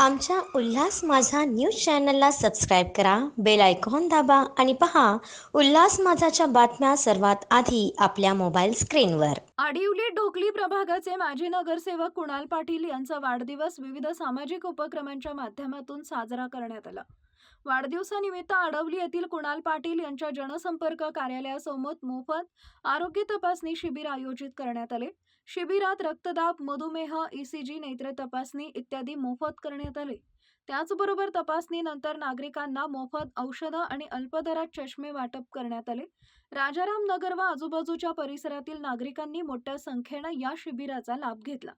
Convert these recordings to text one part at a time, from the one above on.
आमच्या उल्हास माझा न्यूज चॅनलला सबस्क्राईब करा बेल आयकॉन दाबा आणि पहा उल्हास माझाच्या बातम्या सर्वात आधी आपल्या मोबाईल स्क्रीनवर. आडिवली ढोकली प्रभागाचे माजी नगरसेवक कुणाल पाटील यांचा वाढदिवस विविध सामाजिक उपक्रमांच्या माध्यमातून साजरा करण्यात आला. वाढदिवसानिमित्त आडवली येथील कुणाल पाटील यांच्या जनसंपर्क कार्यालयासमोर मोफत आरोग्य तपासणी शिबिर आयोजित करण्यात आले. शिबिरात रक्तदाब मधुमेह ईसीजी नेत्र तपासणी इत्यादी मोफत करण्यात आले. त्याचबरोबर तपासणीनंतर नागरिकांना मोफत औषधं आणि अल्पदरात चष्मे वाटप करण्यात आले. राजाराम नगर व आजूबाजूच्या परिसरातील नागरिकांनी मोठ्या संख्येनं या शिबिराचा लाभ घेतला.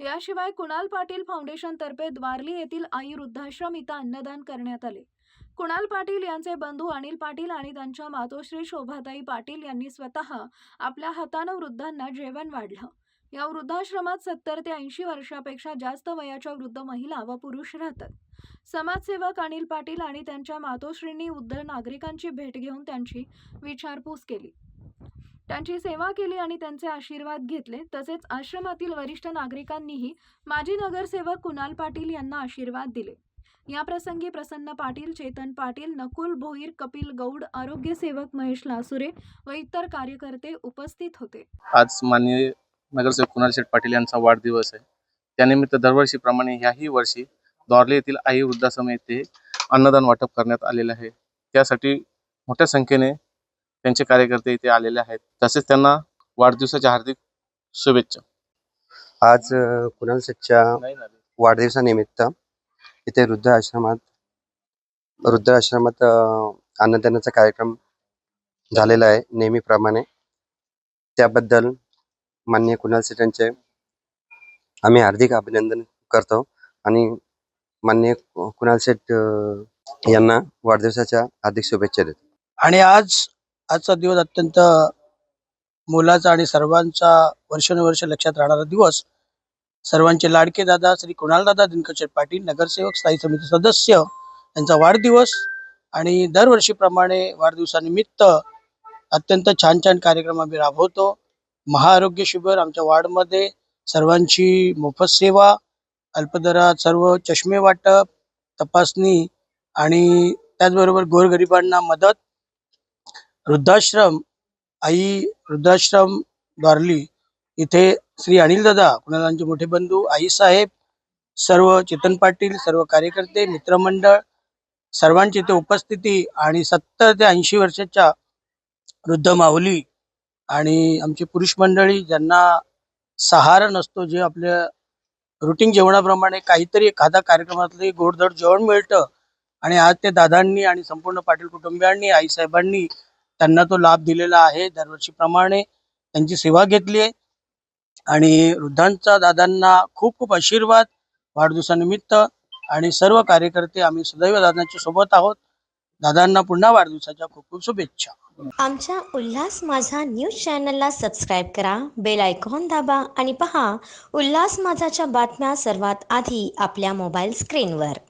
याशिवाय कुणाल पाटील फाउंडेशनतर्फे द्वारली येथील आई वृद्धाश्रम इथं अन्नदान करण्यात आले. कुणाल पाटील यांचे बंधू अनिल पाटील आणि त्यांच्या मातोश्री शोभाताई पाटील यांनी स्वतः आपल्या हातानं वृद्धांना जेवण वाढलं. या वृद्धाश्रमात सत्तर ते ऐंशी वर्षापेक्षा जास्त वयाच्या वृद्ध महिला व पुरुष राहतात. समाजसेवक अनिल पाटील आणि त्यांच्या मातोश्रींनी वृद्ध नागरिकांची भेट घेऊन त्यांची विचारपूस केली. त्यांची सेवा केली आणि त्यांचे आशीर्वाद घेतले. तसेच आश्रमातील वरिष्ठ नागरिकांनीही माजी नगरसेवक कुणाल पाटील यांना आशीर्वाद दिले. या प्रसंगी प्रसन्न पाटील चेतन पाटील नकुल भोईर कपिल गौड आरोग्य सेवक महेश लासुरे व इतर कार्यकर्ते उपस्थित होते. आज माननीय नगरसेवक कुणाल शेठ पाटील यांचा वाढदिवस आहे. त्यानिमित्त दरवर्षीप्रमाणे ह्याही वर्षी दौरले येथील आई वृद्धाश्रम येथे अन्नदान वाटप करण्यात आलेले आहे. त्यासाठी मोठ्या संख्येने त्यांचे कार्यकर्ते इथे आलेले आहेत. तसेच त्यांना वाढदिवसाच्या हार्दिक शुभेच्छा. आज कुणाल शेटच्या वाढदिवसानिमित्त इथे वृद्ध आश्रमात वृद्ध आश्रमात अन्नदानाचा कार्यक्रम झालेला आहे नेहमीप्रमाणे. त्याबद्दल माननीय कुणाल शेट यांचे आम्ही हार्दिक अभिनंदन करतो आणि माननीय कु- कुणाल अ, यांना वाढदिवसाच्या हार्दिक शुभेच्छा देतो. आणि आज आजचा दिवस अत्यंत मोलाचा आणि सर्वांचा वर्षानुवर्ष लक्षात राहणारा दिवस. सर्वांचे लाडके दादा श्री कुणालदादा दिनकचर पाटील नगरसेवक स्थायी समिती सदस्य यांचा वाढदिवस आणि दरवर्षीप्रमाणे वाढदिवसानिमित्त अत्यंत छान छान कार्यक्रम आम्ही राबवतो. महाआरोग्य शिबिर आमच्या वार्डमध्ये सर्वांची मोफत सेवा अल्पदरात सर्व चष्मे वाटप तपासणी आणि त्याचबरोबर गोरगरिबांना मदत वृद्धाश्रम आई वृद्धाश्रम द्वारली इथे श्री अनिल दादा कुणालांचे मोठे बंधू आईसाहेब सर्व चेतन पाटील सर्व कार्यकर्ते मित्रमंडळ सर्वांची इथे उपस्थिती आणि सत्तर ते ऐंशी वर्षाच्या वृद्ध माऊली आणि आमची पुरुष मंडळी ज्यांना सहारा नसतो जे आपल्या रुटीन जेवणाप्रमाणे काहीतरी एखादा कार्यक्रमातले गोडधड जेवण मिळतं. आणि आज ते दादांनी आणि संपूर्ण पाटील कुटुंबियांनी आईसाहेबांनी त्यांना तो लाभ दिलेला आहे दरवर्षीप्रमाणे. त्यांची सेवा घेतली आहे. आणि वृद्धांचा दादांना खूप खूप आशीर्वाद वाढदिवसानिमित्त. आणि सर्व कार्यकर्ते आम्ही सदैव दादांच्या सोबत आहोत. दादांना पुन्हा वाढदिवसाच्या खूप खूप शुभेच्छा. आमच्या उल्हास माझा न्यूज चॅनलला सबस्क्राईब करा बेल आयकॉन दाबा आणि पहा उल्हास माझाच्या बातम्या सर्वात आधी आपल्या मोबाईल स्क्रीनवर.